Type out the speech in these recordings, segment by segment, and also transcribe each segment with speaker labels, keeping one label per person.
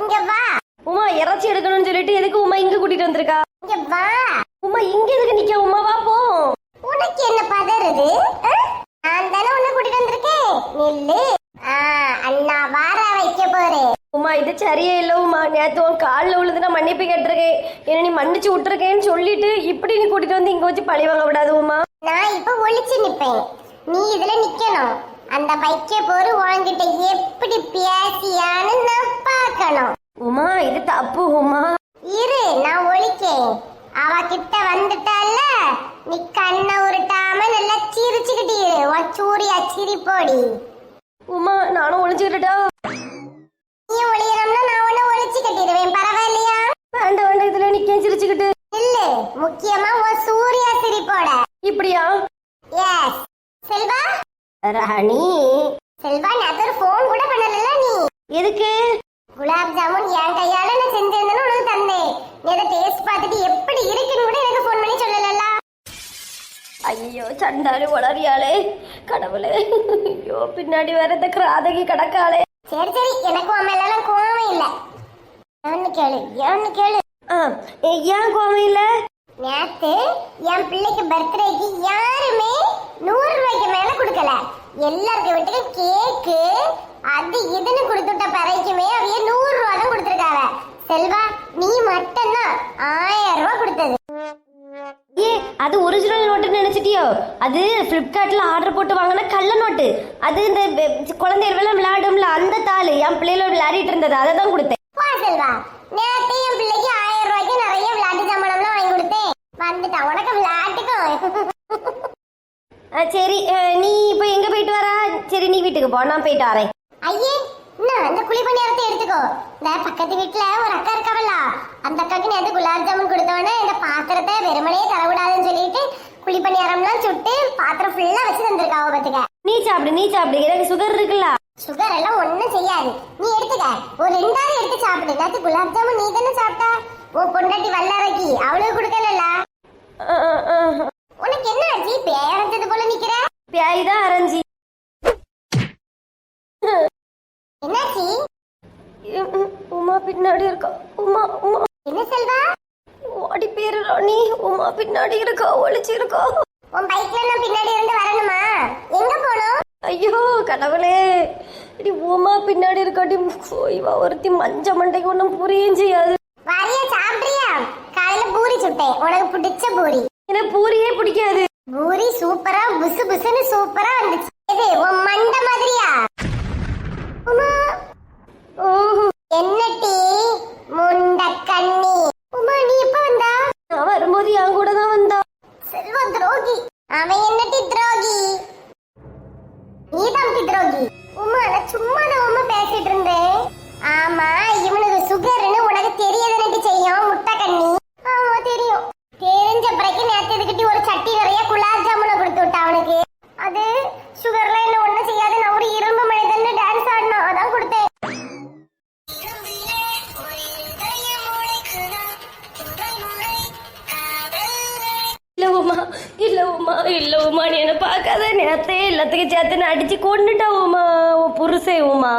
Speaker 1: இங்க வா.
Speaker 2: உமா இறைச்சி எடுக்கணும்னு சொல்லிட்டு எதுக்கு உமா இங்க கூட்டிட்டு வந்திருக்கா?
Speaker 1: இங்க வா.
Speaker 2: உமா இங்க எதுக்கு நிக்க? உமா வா போ.
Speaker 1: உனக்கு என்ன பதறுது? நான் தானே உன்னை கூட்டிட்டு வந்திருக்கேன். நில்லு. அண்ணா வார வைக்க போறேன்.
Speaker 2: உமா இது சரியே இல்ல உமா. நேத்து உன் காலில் விழுந்து நான் மன்னிப்பு கேட்டிருக்கேன். என்ன நீ மன்னிச்சு விட்டுருக்கேன்னு சொல்லிட்டு இப்படி நீ கூட்டிட்டு வந்து இங்க வச்சு பழி வாங்க விடாது உமா.
Speaker 1: நான் இப்ப ஒளிச்சு நிப்பேன். நீ இதுல நிக்கணும். அந்த வைக்க போரு உன்கிட்ட எப்படி பேசியான்னு நான் பார்க்கணும்.
Speaker 2: உமா இது தப்பு உமா.
Speaker 1: இரு நான் ஒழிக்கேன். அவ கிட்ட வந்துட்டால நீ கண்ணை உருட்டாம நல்லா சிரிச்சுக்கிட்டு இரு. உன் சூரியா சிரிப்போடி.
Speaker 2: உமா நானும் ஒளிச்சுக்கிட்டா
Speaker 1: நீ ஒளியணும்னா நான் உன்னை ஒழிச்சு கட்டிடுவேன் பரவாயில்லையா?
Speaker 2: வேண்டாம் வேண்டாம் இதுல நிக்க சிரிச்சுக்கிட்டு.
Speaker 1: இல்ல முக்கியமா உன் சூர்யா சிரிப்போட
Speaker 2: இப்படியா
Speaker 1: எஸ் செல்வா
Speaker 2: ராணி.
Speaker 1: செல்வா நேத்து ஒரு ஃபோன் கூட பண்ணல நீ?
Speaker 2: எதுக்கு?
Speaker 1: குலாப் ஜாமுன் என் கையால நான் செஞ்சிருந்தேன்னு உனக்கு தந்தேன். நீ அதை டேஸ்ட் பார்த்துட்டு எப்படி இருக்குன்னு கூட எனக்கு ஃபோன் பண்ணி சொல்லல
Speaker 2: ஐயோ சண்டாளி வளரியாளே கடவுளே. ஐயோ பின்னாடி வேற இந்த கிராதகி கிடக்காளே.
Speaker 1: சரி சரி எனக்கும் அம்மா எல்லாம் கோவம் இல்ல. ஏன்னு கேளு ஏன்னு கேளு.
Speaker 2: ஏன் கோவம் இல்ல?
Speaker 1: நேத்து என் பிள்ளைக்கு பர்த்டேக்கு யாருமே நூறு ரூபாய்க்கு மேல கொடுக்கல. எல்லாருக்கு வீட்டுக்கு கேக்கு அது இதுன்னு கொடுத்துட்ட பிறைக்குமே அவைய நூறு ரூபா தான் கொடுத்துருக்காவ. செல்வா நீ மட்டும்தான் ஆயிரம் ரூபாய் கொடுத்தது.
Speaker 2: ஏ அது ஒரிஜினல் நோட்டுன்னு நினைச்சிட்டியோ? அது ஃப்ளிப்கார்ட்ல ஆர்டர் போட்டு வாங்கின கள்ள நோட்டு அது இந்த குழந்தைகள் விளையாடும்ல அந்த தாள் என் பிள்ளையில விளையாடிட்டு இருந்தது அதை தான் கொடுத்தேன்.
Speaker 1: வா செல்வா. நேத்து என் பிள்ளைக்கு ஆயிரம் ரூபாய்க்கு நிறைய விளையாட்டு சாமானம்லாம் வாங்கி கொடுத்தேன். வந்துட்டான் உனக்கு விளையாட்டுக்கும்.
Speaker 2: சரி நீ வீட்டுக்கு போ நான் போயிட்டு வரேன்
Speaker 1: ஐயே அந்த குழி பணியாரத்தை எடுத்துக்கோ. இந்த பக்கத்து வீட்டுல ஒரு அக்கா இருக்காவல்ல. அந்த அக்காக்கு நேத்து குலாப் ஜாமுன் கொடுத்தவொடனே இந்த பாத்திரத்தை வெறுமனே தரவிடாதுன்னு சொல்லிட்டு குழி பணியாரம்லாம் சுட்டு பாத்திரம் ஃபுல்லா வச்சு தந்திருக்காவ பாத்துக்க.
Speaker 2: நீ சாப்பிடு நீ சாப்பிடு. எனக்கு சுகர் இருக்குல்ல.
Speaker 1: சுகர் எல்லாம் ஒண்ணும் செய்யாது. நீ எடுத்துக்க. ஒரு ரெண்டாவது எடுத்து சாப்பிடு. நேத்து குலாப் ஜாமுன் நீ தானே சாப்பிட்டா. உன் பொண்டாட்டி வல்லாரக்கி அவளுக்கு கொடுக்கலல்ல
Speaker 2: ஆ, ஆ, ஆ.
Speaker 1: உனக்கு என்ன ஆச்சு பேரஞ்சது போல நிக்கிற
Speaker 2: பியாய் தான் அரைஞ்சி
Speaker 1: என்னாச்சு
Speaker 2: ம், ம், உமா பின்னாடி இருக்கா உமா உமா
Speaker 1: என்ன செல்வா
Speaker 2: ஓடி பேரு ராணி உமா பின்னாடி இருக்கா ஒளிச்சு இருக்கா?
Speaker 1: உன் பைக்ல நான் பின்னாடி இருந்து வரணுமா? எங்க போகணும்?
Speaker 2: ஐயோ கடவுளே. இடி உமா பின்னாடி இருக்காடி. இவ ஒருத்தி மஞ்ச மண்டைக்கு ஒன்றும் புரியும் செய்யாது.
Speaker 1: வரைய சாப்பிடுறியா? காலையில பூரி சுட்டேன். உனக்கு பிடிச்ச பூரி.
Speaker 2: எனக்கு பூரியே பிடிக்காது.
Speaker 1: பூரி சூப்பரா புசு புசுன்னு சூப்பரா வந்துச்சு. இது உன் மண்டை மாதிரியா? உமா.
Speaker 2: ஓஹோ.
Speaker 1: என்ன டீ? முண்ட கண்ணி. உமா நீ எப்ப வந்தா?
Speaker 2: நான் வரும்போது என் எல்லாத்துக்கும் சேர்த்து நான் அடிச்சு கொண்டுட்டா உமா உன் புருஷே உமா.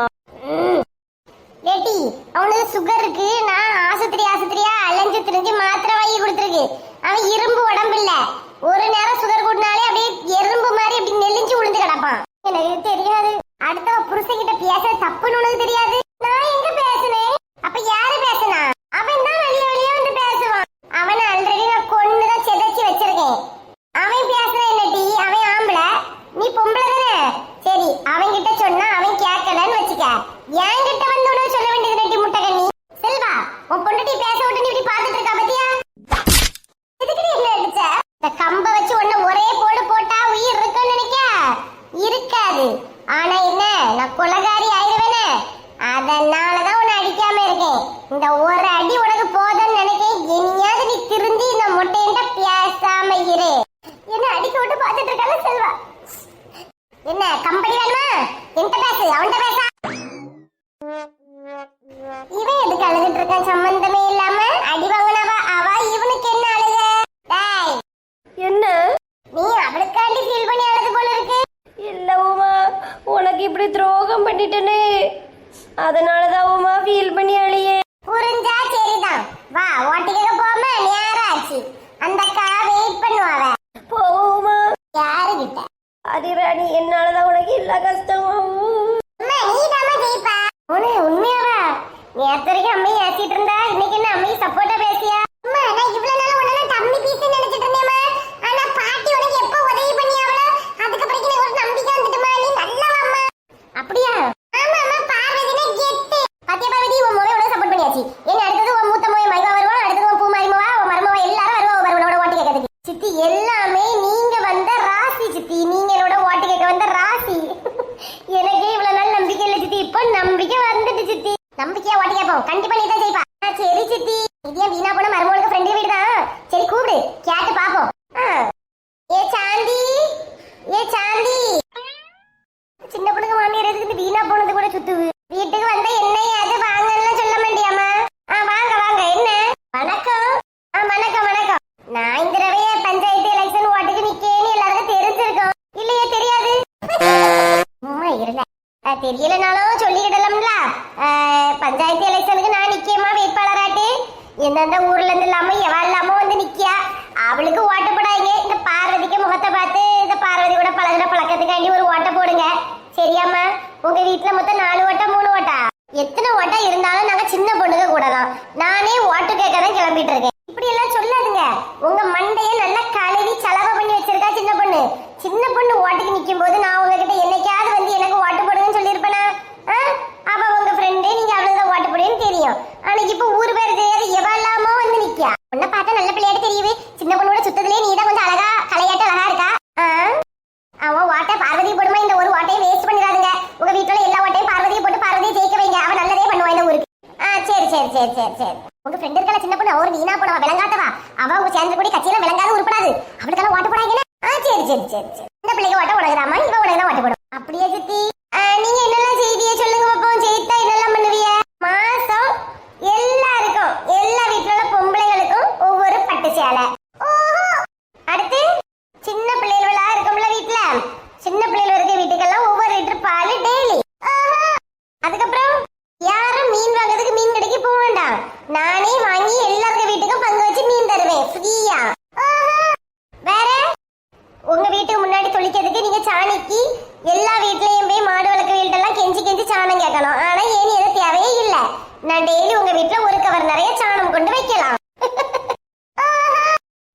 Speaker 1: ஏன் வீணா போன மருமகளுக்கு ஃப்ரெண்டு வீடு தான் சரி கூப்பிடு. கேட்டு பாப்போம் ஏ சாந்தி. ஏ சாந்தி. சின்ன பொண்ணுங்க மாமியார் எதுக்கு வீணா போனது கூட சுத்துவு வீட்டுக்கு வந்தா என்ன அது வாங்கன்னு சொல்ல மாட்டியாமா ஆ வாங்க வாங்க. என்ன? வணக்கம். ஆ வணக்கம் வணக்கம். நான் இந்த தடவை பஞ்சாயத்து எலெக்ஷன் ஓட்டுக்கு நிக்கேன்னு எல்லாருக்கும் தெரிஞ்சிருக்கோம். இல்லையே தெரியாது? சும்மா இருங்க. தெரியலனாலும் சொல்லிக்கிடலாம்ல. பஞ்சாயத்து எலெக்ஷனுக்கு நான் நிக்கேமா வேட்பாளராட்டு. எந்தெந்த ஊர்ல இருந்து இல்லாம எவ இல்லாம வந்து நிக்கியா? அவளுக்கு ஓட்ட போடாங்க இந்த பார்வதிக்கு முகத்தை பார்த்து இந்த பார்வதி கூட பழகுற பழக்கத்துக்காண்டி ஒரு ஓட்டை போடுங்க. சரியாம்மா? உங்க வீட்டுல மொத்தம் நாலு ஓட்டா மூணு ஓட்டா? எத்தனை ஓட்டா இருந்தாலும் நாங்க சின்ன பொண்ணுங்க கூட தான் நானே ஓட்டு கேட்க தான் கிளம்பிட்டு இருக்கேன் இப்படி எல்லாம் சொல்லாதுங்க உங்க மண்டைய நல்லா கழுவி சலவை பண்ணி வச்சிருக்கா சின்ன பொண்ணு சின்ன பொண்ணு ஓட்டுக்கு நிக்கும் போது நான் உங்ககிட்ட என்னைக்காவது வந்து எனக்கு ஓட்டு போடுங்கன்னு சொல்லியிருப்பேனா ஆ? அவ உங்க ஃப்ரெண்டு நீங்க அவளுக்கு தான் ஓட்டு போடுன்னு தெரியும் ஆனா இப்ப ஊர் பேர் தெரியாது எவ இல்லாம வந்து நிக்கா உன்னை பார்த்தா நல்ல பிள்ளையாட்டு தெரியுது சின்ன பொண்ணோட சுத்தத்திலே நீ தான் கொஞ்சம் அழகா கலையாட்டு அழகா இருக்கா ஆ? அவன் வாட்டை பார்வதி போடுமா இந்த ஒரு வாட்டையை வேஸ்ட் பண்ணிடாதுங்க உங்க வீட்டுல எல்லா வாட்டையும் பார்வதியை போட்டு பார்வதியை ஜெயிக்க வைங்க அவன் நல்லதே பண்ணுவா இந்த ஊருக்கு ஆ சரி சரி சரி. உங்க ஃப்ரெண்ட் இருக்கல சின்ன பொண்ணு? அவர் நீனா போனவா? விளங்காதவா? அவ உங்க சேர்ந்து கூடி கட்சியில விளங்காத உருப்படாது அவளுக்கெல்லாம் ஓட்டு போடாங்க ஆ சரி சரி சரி சரி. இந்த பிள்ளைக்கு ஓட்ட உலகிறாமா? இவ உலகம் ஓட்டு போடும் அப்படியே சித்தி நீங்க என்னெல்லாம் செய்தியை சொல்லுங்க பாப்போம். செய்தா என்னெல்லாம் பண்ணுவீங்க மாசம் எல்லாருக்கும் எல்லா வீட்டுல உள்ள பொம்பளைகளுக்கும் ஒவ்வொரு பட்டு சேலை ஓஹோ அடுத்து சின்ன பிள்ளைகளா இருக்கும்ல வீட்ல சின்ன பிள்ளைகள் இருக்க வீட்டுக்கெல்லாம் ஒவ்வொரு லிட்டர் பால் டெய்லி அதுக்கப்புறம் யாரும் மீன் வாங்குறதுக்கு மீன் கடைக்கு போக வேண்டாம் நானே வாங்கி எல்லாருக்கும் வீட்டுக்கும் பங்கு வச்சு மீன் தருவேன் ஃப்ரீயா வேற உங்க வீட்டுக்கு முன்னாடி தொளிக்கிறதுக்கு நீங்க சாணிக்கு எல்லா வீட்லயும் போய் மாடு வளர்க்க வீட்டெல்லாம் கெஞ்சி கெஞ்சி கேட்கணும். ஆனா ஏன் எது தேவையே இல்ல. நான் டெய்லி உங்க வீட்டுல ஒரு கவர் நிறைய சாணம் கொண்டு வைக்கலாம்.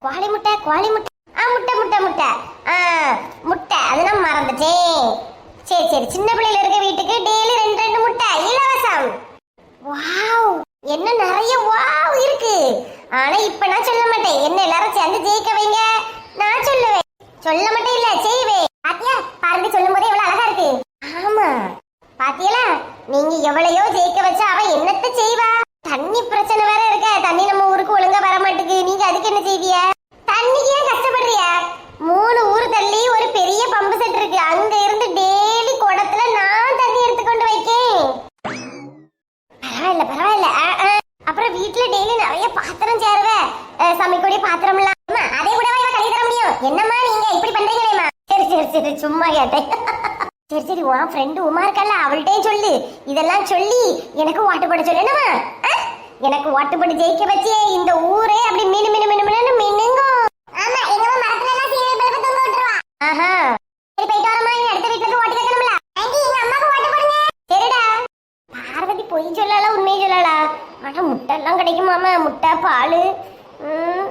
Speaker 1: கோழி முட்டை கோழி முட்டை. ஆ முட்டை முட்டை முட்டை. ஆ முட்டை. அது நான் மறந்துட்டேன். சரி சரி. சின்ன பிள்ளையில இருக்க வீட்டுக்கு டெய்லி ரெண்டு ரெண்டு முட்டை. இலவசம். வாவ். என்ன நிறைய வாவ் இருக்கு. ஆனா இப்ப நான் சொல்ல மாட்டேன். என்ன எல்லாரும் சேர்ந்து ஜெயிக்க வைங்க. நான் சொல்லுவேன். சொல்ல மாட்டேன் இல்ல செய்வேன் பாத்தியா பாரதி சொல்லும் போதே எவ்வளவு அழகா இருக்கு ஆமா பாத்தியலா நீங்க எவ்வளையோ ஜெயிக்க வச்சா அவ என்னத்த செய்வா? தண்ணி பிரச்சனை வேற இருக்க. தண்ணி நம்ம ஊருக்கு ஒழுங்கா வர மாட்டேங்குது. நீங்க அதுக்கு என்ன செய்விய தண்ணிக்கு ஏன் கஷ்டப்படுறிய மூணு ஊர் தள்ளி ஒரு பெரிய பம்பு செட் இருக்கு. அங்க இருந்து டெய்லி குடத்துல நான் தண்ணி எடுத்து கொண்டு வைக்கேன். பரவாயில்ல பரவாயில்ல. அப்புறம் வீட்டுல டெய்லி நிறைய பாத்திரம் சேருவ. சமைக்கூடிய பாத்திரம்லாம் எல்லாம். அதே கூட இவ கழுவி தர முடியும்? என்னம்மா நீங்க இப்படி பண்றீங்களேம்மா? சரி சரி சரி சும்மா கேட்டேன். சரி சரி உன் ஃப்ரெண்டு உமா இருக்கல்ல அவள்கிட்டயும் சொல்லு. இதெல்லாம் சொல்லி எனக்கு ஓட்டு போட சொல்லு என்னம்மா எனக்கு ஓட்டு போட்டு ஜெயிக்க வச்சு இந்த ஊரே அப்படி மினு மினு மினு மினு மினுங்கும் ஆமா எங்க மரத்துல எல்லாம் சீரியல் பல்பு தொங்க விட்டுருவா. ஆஹா. சரி போயிட்டு வரமா இனி அடுத்த வீட்டுல இருந்து ஓட்டு கேட்கணும்ல ஆண்டி எங்க அம்மாக்கு ஓட்டு போடுங்க. சரிடா. பார்வதி பொய் சொல்லலாம் உண்மையை சொல்லல ஆனா முட்டை எல்லாம் கிடைக்குமாம முட்டை பால்.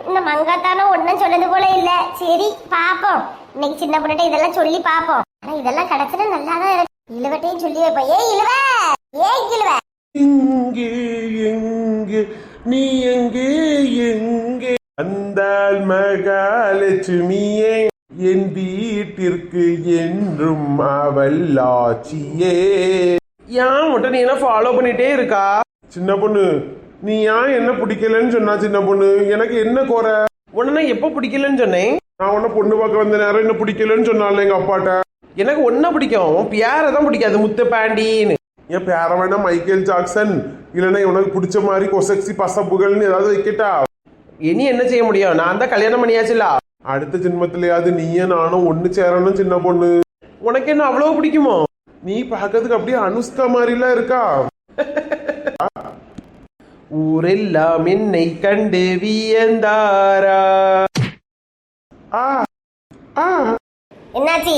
Speaker 1: இந்த மங்காத்தானோ ஒன்றும் சொல்லது போல இல்லை. சரி பார்ப்போம் இன்னைக்கு சின்ன பொண்ணுட்ட இதெல்லாம் சொல்லி பார்ப்போம் இதெல்லாம் கிடைச்சது நல்லா தான் இருக்கு. இழுவட்டையும் சொல்லி வைப்போம் ஏய் இழுவ! ஏய் இழுவ!
Speaker 3: இங்கே எங்கே நீ எங்கே எங்கே? வந்தால் மகாலட்சுமியே என் வீட்டிற்கு என்றும் அவள் ஆட்சியே
Speaker 4: ஏன் மட்டும் நீ என்ன ஃபாலோ பண்ணிட்டே இருக்கா?
Speaker 3: சின்ன பொண்ணு நீ ஏன் என்ன பிடிக்கலன்னு சொன்னா சின்ன பொண்ணு? எனக்கு என்ன குறை?
Speaker 4: உன்ன நான் எப்போ பிடிக்கலன்னு சொன்னேன்?
Speaker 3: நான் உன்னை பொண்ணு பார்க்க வந்த நேரம் என்ன பிடிக்கலன்னு சொன்னால எங்க அப்பாட்ட?
Speaker 4: எனக்கு ஒன்றை பிடிக்கும். உன் பியாரை தான் பிடிக்காது முத்து பாண்டின்னு
Speaker 3: என் பேர வேணா மைக்கேல் ஜாக்சன். இல்லைன்னா உனக்கு பிடிச்ச மாதிரி கொசக்சி பசப்புகள்னு ஏதாவது வைக்கட்டா?
Speaker 4: இனி என்ன செய்ய முடியும்? நான் தான் கல்யாணம் பண்ணியாச்சுல.
Speaker 3: அடுத்த ஜென்மத்திலேயாவது நீயும் நானும் ஒண்ணு சேரணும் சின்ன பொண்ணு.
Speaker 4: உனக்கு என்ன அவ்வளோ பிடிக்குமோ?
Speaker 3: நீ பார்க்கறதுக்கு அப்படியே அனுஷ்கா மாதிரிலாம் இருக்கா?
Speaker 4: ஊரெல்லாம் என்னை கண்டு வியந்தாரா?
Speaker 3: ஆ ஆ.
Speaker 1: என்னாச்சு?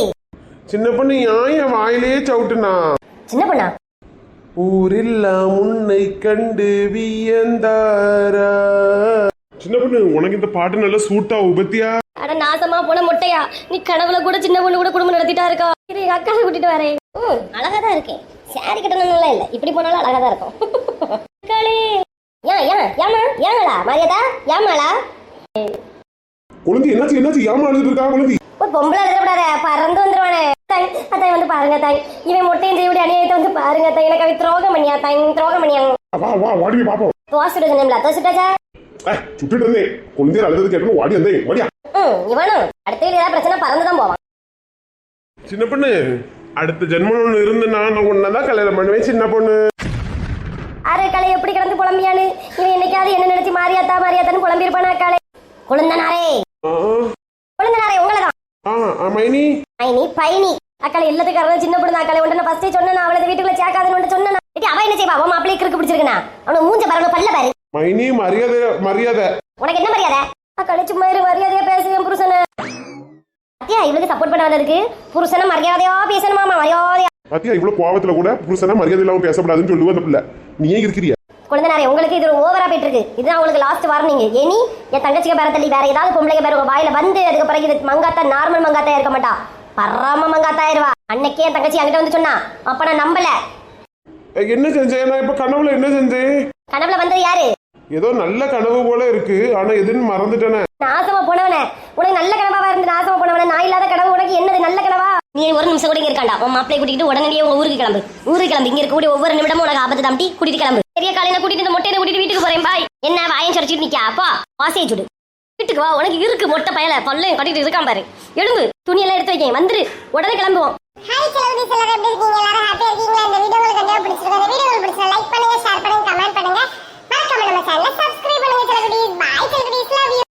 Speaker 3: சின்ன பொண்ணு ஏன் என் வாயிலே சவுட்டுனா?
Speaker 1: சின்ன பொண்ணா?
Speaker 3: ஊரெல்லாம் உன்னை கண்டு வியந்தாரா? சின்ன பொண்ணு உனக்கு இந்த பாட்டு நல்லா சூட்டா உபத்தியா?
Speaker 2: அட நாசமா போன மொட்டையா? நீ கனவுல கூட சின்ன பொண்ணு கூட குடும்பம் நடத்திட்டா இருக்கா? இரு எங்க அக்காவை கூட்டிட்டு வரேன்.
Speaker 1: ம் அழகா தான் இருக்கேன் சாரி கட்டணும்லாம் இல்ல. இப்படி போனாலும் அழகா தான் இருக்கும்.
Speaker 2: களி
Speaker 1: ஏன் ஏன் ஏமா ஏங்களா மரியாதா? ஏமாளா
Speaker 3: குழந்தை என்னாச்சு என்னாச்சு? ஏமா அழுதுட்டு இருக்கா குழந்தை
Speaker 2: ஒரு பொம்பளை எழுதப்படாத பறந்து வந்துருவானே. தாய் அத்தாய் வந்து பாருங்க தாய். இவன் மொட்டையும் செய்ய அநியாயத்தை வந்து பாருங்க தாய். எனக்கு அவன் துரோகம் பண்ணியா தாய்? துரோகம் பண்ணியா
Speaker 3: வா வா வாடி பாப்போம்.
Speaker 2: தோசை சுட சொன்னேன்ல தோசை சுட்டாச்சா?
Speaker 3: ஏய், சுட்டுட்டு இருந்தேன் குழந்தையர் அழுது கேட்கணும் வாடி வந்தேன் வாடியா.
Speaker 2: ம் இவனும் அடுத்த வீடு ஏதாவது பிரச்சனை பறந்து தான் போவான்.
Speaker 3: சின்ன பொண்ணு அடுத்த ஜென்மம் ஒண்ணு இருந்துன்னா நான் உன்னதான் கல்யாணம் பண்ணுவேன் சின்ன பொண்ணு.
Speaker 2: அரை கலை எப்படி கிடந்து புலம்பியானு? இவன் என்னைக்காவது என்ன நினைச்சு மாறியாத்தா மாறியாத்தான்னு புலம்பியிருப்பானா காலை? குழந்தனாரே! குழந்தனாரே உங்களை தான்
Speaker 3: ஆ மைனி.
Speaker 2: பைனி. அக்களை சின்ன பொண்ணு அக்களை. உண்டு ஃபர்ஸ்டே சொன்னேன் அவளை வீட்டுக்குள்ள சேர்க்காதுன்னு சொன்னேன்? அவ என்ன செய்வா? அவன் மாப்பிள்ளை கிறுக்கு பிடிச்சிருக்கனா? அவனை மூஞ்ச பாருங்க பல்ல பாரு.
Speaker 3: மைனி மரியாதை மரியாதை.
Speaker 2: உனக்கு என்ன மரியாதை? அக்களை சும்மா இரு மரியாதையா பேசுவேன் புருஷனை. அத்தியா இவளுக்கு சப்போர்ட் பண்ண வந்திருக்கு புருஷனை மரியாதையா பேசணுமாமா? மரியாதையா.
Speaker 3: இவ்வளவு கோவத்துல கூட புருஷனா மரியாதை இல்லாம பேசக்கூடாதுன்னு சொல்லுவோம் அந்த பிள்ளை. நீ ஏன் இருக்கிறிய?
Speaker 2: குழந்தைனாரே உங்களுக்கு இது ஓவரா போயிட்டு இருக்கு இதுதான் உங்களுக்கு லாஸ்ட் வார்னிங் இனி என் தங்கச்சிக்கு பேர தள்ளி வேற ஏதாவது பொம்பளைக்கு பேர உங்க வாயில வந்து அதுக்கு பிறகு இது மங்காத்தா நார்மல் மங்காத்தா இருக்க மாட்டா. பராம மங்காத்தா ஆயிருவா அன்னைக்கே என் தங்கச்சி என்கிட்ட வந்து சொன்னா. அப்ப நான் நம்பல.
Speaker 3: என்ன செஞ்சேன் நான் இப்ப கனவுல என்ன செஞ்சேன்
Speaker 2: கனவுல வந்தது யாரு?
Speaker 3: ஏதோ நல்ல கனவு போல இருக்கு. ஆனா எதுன்னு மறந்துட்டேனே.
Speaker 2: நாசமா போனவனே. உனக்கு நல்ல கனவாவா இருந்து நாசமா போனவனே? நான் இல்லாத கனவு உனக்கு என்னது? நல்ல கனவா? நீ ஒரு நிமிஷம் கூட இங்க இருக்காண்டா? உன் மாப்பிளை கூட்டிட்டு உடனடியே உங்க ஊருக்கு கிளம்பு. ஊருக்கு கிளம்பி. இங்க இருக்கக்கூடிய ஒவ்வொரு நிமிடமும் உனக்கு ஆபத்து தம்பி கூட்டிட்டு கிளம்பு. பெரிய காலையில கூட்டிட்டு இந்த மொட்டையில கூட்டிட்டு வீட்டுக்கு போறேன் பாய். என்ன வாயம் சுரச்சிட்டு நிக்கா அப்பா வாசையை சுடு. வீட்டுக்கு வா. உனக்கு இருக்கு மொட்டை பயல. பல்லையும் கட்டிட்டு இருக்கான் பாரு. எழும்பு. துணியெல்லாம் எடுத்து வைக்கேன். வந்துரு. உடனே கிளம்புவோம்.
Speaker 1: ஹாய் செலவு செலவு எப்படி இருக்கீங்க? எல்லாரும் ஹாப்பியா இருக்கீங்களா? இந்த வீடியோ உங்களுக்கு கொஞ்சம் பிடிச்சிருக்கோம். இந்த வீடியோ உங்களுக்கு பிடிச்சிருந்தா லைக் பண்ணுங்க ஷேர் பண்ணுங்க கமெண்ட் பண்ணுங்க. மறக்காம நம்ம சேனலை சப்ஸ்கிரைப் பண்ணுங்க செலவு பாய் செலவு